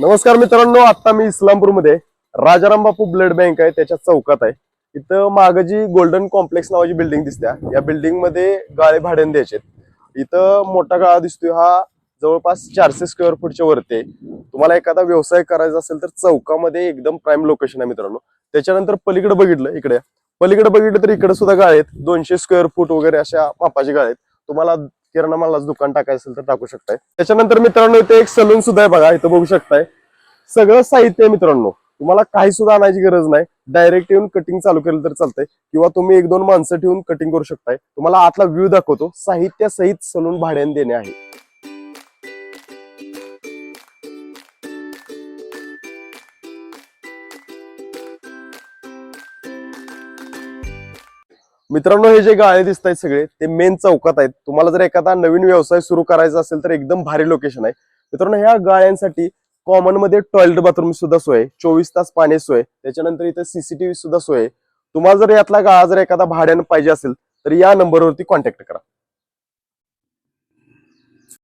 नमस्कार मित्रांनो आता मी इस्लामपूरमध्ये राजाराम बापू ब्लड बँक आहे त्याच्या चौकात आहे. इथं मागं जी गोल्डन कॉम्प्लेक्स नावाची बिल्डिंग दिसते या बिल्डिंगमध्ये गाळे भाड्याने द्यायचे इथं मोठा गाळा दिसतोय हा जवळपास चारशे स्क्वेअर फूटच्या वरती आहे. तुम्हाला एखादा व्यवसाय करायचा असेल तर चौकामध्ये एकदम प्राईम लोकेशन आहे मित्रांनो. त्याच्यानंतर पलीकडे बघितलं इकडे. पलीकडे बघितलं तर इकडे सुद्धा गाळे आहेत. दोनशे स्क्वेअर फूट वगैरे अशा मापाचे गाळे आहेत. तुम्हाला किराणा मालाच दुकान टाकायचं असेल तर टाकू शकताय. त्याच्यानंतर मित्रांनो इथे एक सलून सुद्धा आहे बघा इथं बघू शकताय. सगळं साहित्य आहे मित्रांनो. तुम्हाला काही सुद्धा आणायची गरज नाही. डायरेक्ट येऊन कटिंग चालू केलं तर चालतंय. किंवा तुम्ही एक दोन माणसं ठेवून कटिंग करू शकताय. तुम्हाला आतला व्ह्यू दाखवतो. साहित्य सहित सलून भाड्याने देणे आहे. मित्रांनो हे जे गाळे दिसत आहेत सगळे ते मेन चौकात आहेत. तुम्हाला जर एखादा नवीन व्यवसाय सुरू करायचा असेल तर एकदम भारी लोकेशन आहे. मित्रांनो ह्या गाळ्यांसाठी कॉमनमध्ये टॉयलेट बाथरूम सुद्धा सोय चोवीस तास पाणी सोय त्याच्यानंतर इथे सीसीटीव्ही सुद्धा सोय. तुम्हाला जर यातला गाळा जर एखादा भाड्यानं पाहिजे असेल तर या नंबरवरती कॉन्टॅक्ट करा.